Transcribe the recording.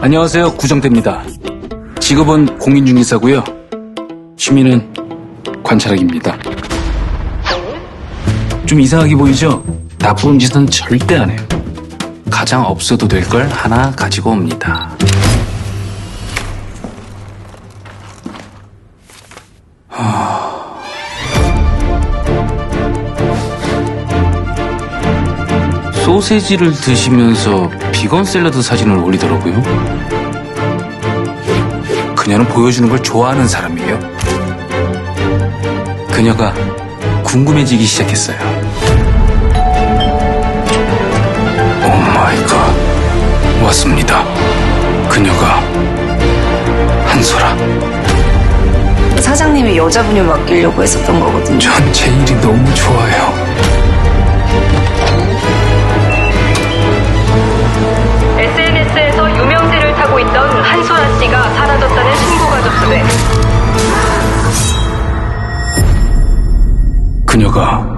안녕하세요. 구정태입니다. 직업은 공인중개사고요. 취미는 관찰하기입니다. 좀 이상하게 보이죠? 나쁜 짓은 절대 안 해요. 가장 없어도 될 걸 하나 가지고 옵니다. 하... 소세지를 드시면서 비건 샐러드 사진을 올리더라고요. 그녀는 보여주는 걸 좋아하는 사람이에요. 그녀가 궁금해지기 시작했어요. 오 마이 갓. 왔습니다. 그녀가 한소라. 사장님이 여자분을 맡기려고 했었던 거거든요. 전 제 일이 너무 좋아요. 그녀가